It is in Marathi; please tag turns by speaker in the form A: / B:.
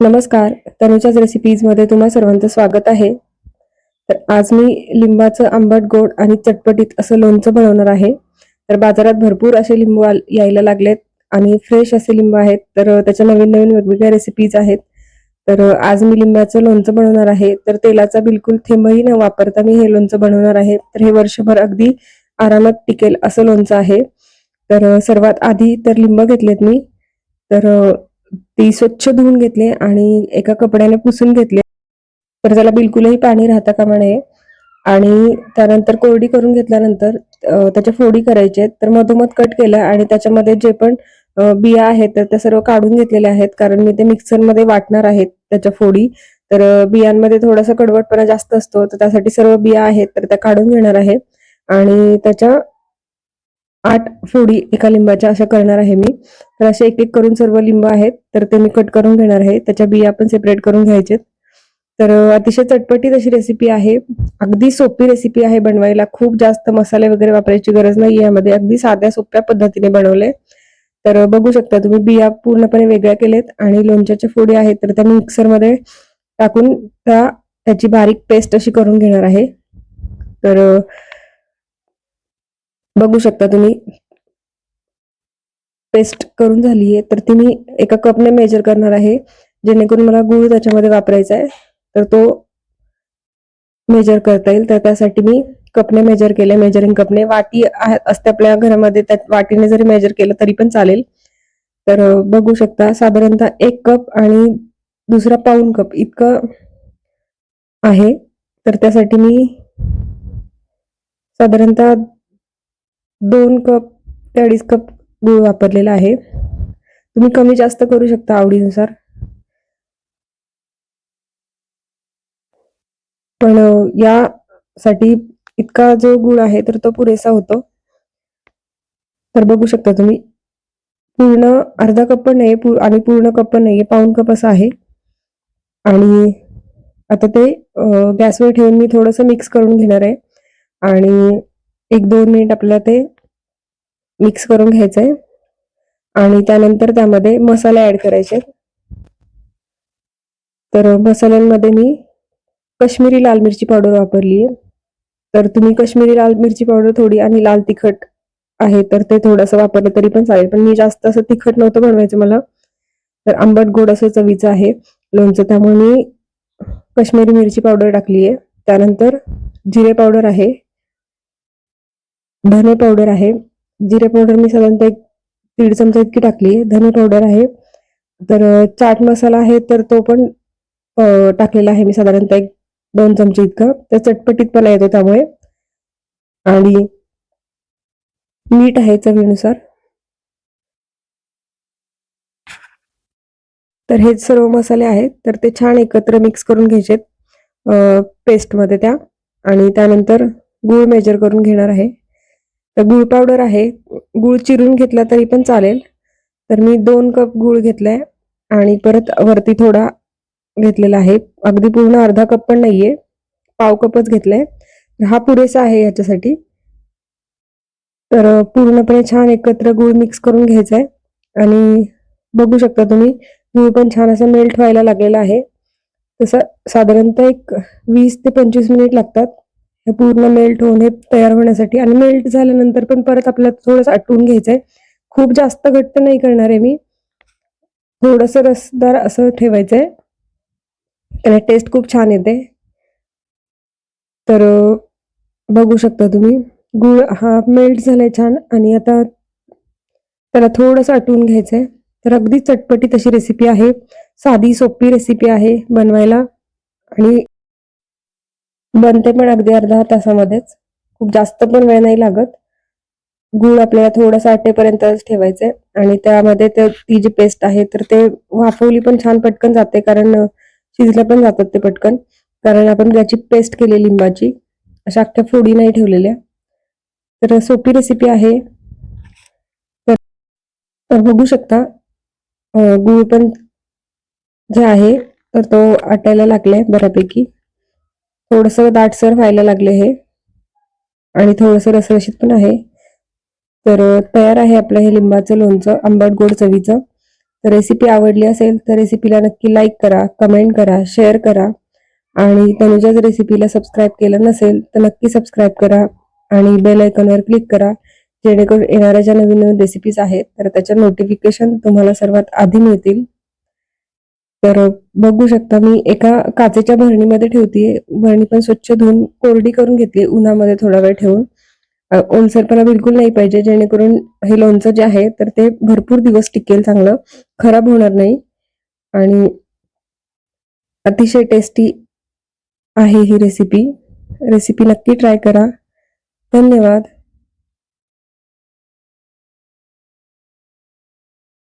A: नमस्कार तनुजाच रेसिपीजमध्ये तुम्हा सर्वांचं स्वागत आहे. तर आज मी लिंबाचं आंबट गोड आणि चटपटीत असं लोणचं बनवणार आहे. तर बाजारात भरपूर असे लिंबू आल- यायला लागलेत आणि फ्रेश असे लिंबू आहेत. तर त्याच्या नवीन नवीन वेगवेगळ्या रेसिपीज आहेत. तर आज मी लिंबाचं लोणचं बनवणार आहे. तर तेलाचा बिलकुल थेंबही न वापरता मी हे लोणचं बनवणार आहे. तर हे वर्षभर अगदी आरामात टिकेल असं लोणचं आहे. तर सर्वात आधी तर लिंब घेतलेत मी. तर ती स्वच्छ धुवून घेतले आणि एका कपड्याने पुसून घेतले. तर त्याला बिलकुलही पाणी राहता कामा नये आणि त्यानंतर कोरडी करून घेतल्यानंतर त्याच्या फोडी करायचे. तर मधोमध कट केलं आणि त्याच्यामध्ये जे पण बिया आहेत तर त्या सर्व काढून घेतलेल्या आहेत. कारण मी ते मिक्सरमध्ये वाटणार आहेत त्याच्या फोडी. तर बियांमध्ये थोडासा कडवटपणा जास्त असतो. तर त्यासाठी सर्व बिया आहेत तर त्या काढून घेणार आहे. आणि त्याच्या आठ फोडी एका लिंबाच्या अशा करणार आहे मी. तर असे एक एक करून सर्व लिंब आहेत तर ते मी कट करून घेणार आहे. त्याच्या बिया पण सेपरेट करून घ्यायचे तर अतिशय चटपटीत अशी रेसिपी आहे. अगदी सोपी रेसिपी आहे बनवायला. खूप जास्त मसाले वगैरे वापरायची गरज नाही यामध्ये. अगदी साध्या सोप्या पद्धतीने बनवले. तर बघू शकता तुम्ही बिया पूर्णपणे वेगळ्या केलेत आणि लोणच्याच्या फोडी आहेत तर त्या मी मिक्सरमध्ये टाकून त्या त्याची बारीक पेस्ट अशी करून घेणार आहे. तर बघू शकता तुम्ही पेस्ट करून झाली आहे तर ती मी एका कपने मेजर करणार आहे जेणेकरून मला गुळ त्याच्यामध्ये वापरायचा आहे. तर तो मेजर करता येईल तर त्यासाठी मी कपने मेजर केले मेजरिंग कपने वाटी आहे- असते आपल्या घरामध्ये त्या वाटीने जरी मेजर केलं तरी पण चालेल. तर बघू शकता साधारणतः एक कप आणि दुसरा पाऊन कप इतकं आहे. तर त्यासाठी मी साधारणतः दोन कप ते अडीच कप गूळ वापरलेला आहे. तुम्ही कमी जास्त करू शकता आवडीनुसार. पण यासाठी इतका जो गुळ आहे तर तो पुरेसा होतो. तर बघू शकता तुम्ही. पूर्ण अर्धा कप पण नाही आणि पूर्ण कप पण नाहीये पाऊन कप असा आहे. आणि आता ते गॅसवर ठेवून मी थोडंसं मिक्स करून घेणार आहे. आणि एक दोन मिनिट आपल्याला ते मिक्स करून घ्यायचं आहे आणि त्यानंतर त्यामध्ये मसाले ऍड करायचे तर मसाल्यांमध्ये मी कश्मीरी लाल मिरची पावडर वापरली आहे. तर तुम्ही कश्मीरी लाल मिरची पावडर थोडी आणि लाल तिखट आहे तर ते थोडंसं वापरलं तरी पण चालेल. पण मी जास्त असं तिखट नव्हतं बनवायचं मला. तर आंबट गोड असं चवीचं आहे. लोणचं त्यामुळे मी कश्मीरी मिरची पावडर टाकली आहे. त्यानंतर जिरे पावडर आहे. धने पावडर आहे. जिरे पावडर मी साधारणतः एक दीड चमचा इतकी टाकली. धने पावडर आहे. तर चाट मसाला आहे तर तो पण टाकलेला आहे मी साधारणतः एक दोन चमचे इतका. तर चटपटीतपणा येतो त्यामुळे. आणि मीठ आहे चवीनुसार. तर हे सर्व मसाले आहेत. तर ते छान एकत्र मिक्स करून घ्यायचेत पेस्टमध्ये त्या. आणि त्यानंतर गूळ मेजर करून घेणार आहे. तर गूळ पावडर आहे. गूळ चिरून घेतला तरी पण चालेल. तर मी दोन कप गूळ घेतलाय आणि परत वरती थोडा घेतलेला आहे. अगदी पूर्ण अर्धा कप पण नाहीये. पाव कपच घेतलाय. हा पुरेसा आहे याच्यासाठी. तर पूर्णपणे छान एकत्र गूळ मिक्स करून घ्यायचा आहे आणि बघू शकता तुम्ही गूळ पण छान असं मेल्ट व्हायला लागलेला आहे. तसं साधारणतः एक वीस ते पंचवीस मिनिट लागतात. हे पूर्ण मेल्ट होऊन हे तयार होण्यासाठी. आणि मेल्ट झाल्यानंतर पण परत आपल्याला थोडंसं आटवून घ्यायचंय. खूप जास्त घट्ट नाही करणार आहे मी. थोडस रसदार असं ठेवायचंय. त्याला टेस्ट खूप छान येते. तर बघू शकता तुम्ही. गुळ हा मेल्ट झालाय छान. आणि आता त्याला थोडंसं आटवून घ्यायचंय. तर अगदी चटपटी तशी रेसिपी आहे. साधी सोपी रेसिपी आहे बनवायला. आणि बनते पण अगदी अर्धा तासामध्येच. खूप जास्त पण वेळ नाही लागत. गूळ आपल्याला थोडंसं आटेपर्यंतच ठेवायचंय. आणि त्यामध्ये ती जी पेस्ट आहे तर ते वाफवली पण छान पटकन जाते कारण शिजलं पण जातात ते पटकन. कारण आपण त्याची पेस्ट केली लिंबाची अशा अख्ख्या फोडी नाही ठेवलेल्या. तर सोपी रेसिपी आहे. तर बघू शकता गुळ गूळ पण जे आहे तर तो आटायला लागलाय बऱ्यापैकी. थोडस दाटसर व्हायला लागले हे. आणि थोडस रसरशीत पण आहे. तर तयार आहे आपलं हे लिंबाचं लोणचं आंबट गोड चवीचं. तर रेसिपी आवडली असेल तर रेसिपीला नक्की लाईक करा कमेंट करा शेअर करा. आणि तनुजाच रेसिपीला सबस्क्राईब केलं नसेल तर नक्की सबस्क्राईब करा आणि बेल आयकॉनवर क्लिक करा. जेणेकरून येणाऱ्या ज्या नवीन नवीन रेसिपीज आहेत तर त्याच्या नोटिफिकेशन तुम्हाला सर्वात आधी मिळतील. तर बघू शकता मी एका काचेच्या भरणीमध्ये ठेवते भरणी पण स्वच्छ धुवून कोरडी करून घेतली उन्हामध्ये थोडा वेळ ठेवून. ओलसरपणा बिलकुल नाही पाहिजे जेणेकरून हे लोणचं जे आहे तर ते भरपूर दिवस टिकेल चांगलं. खराब होणार नाही. आणि अतिशय टेस्टी आहे ही रेसिपी रेसिपी नक्की ट्राय करा. धन्यवाद.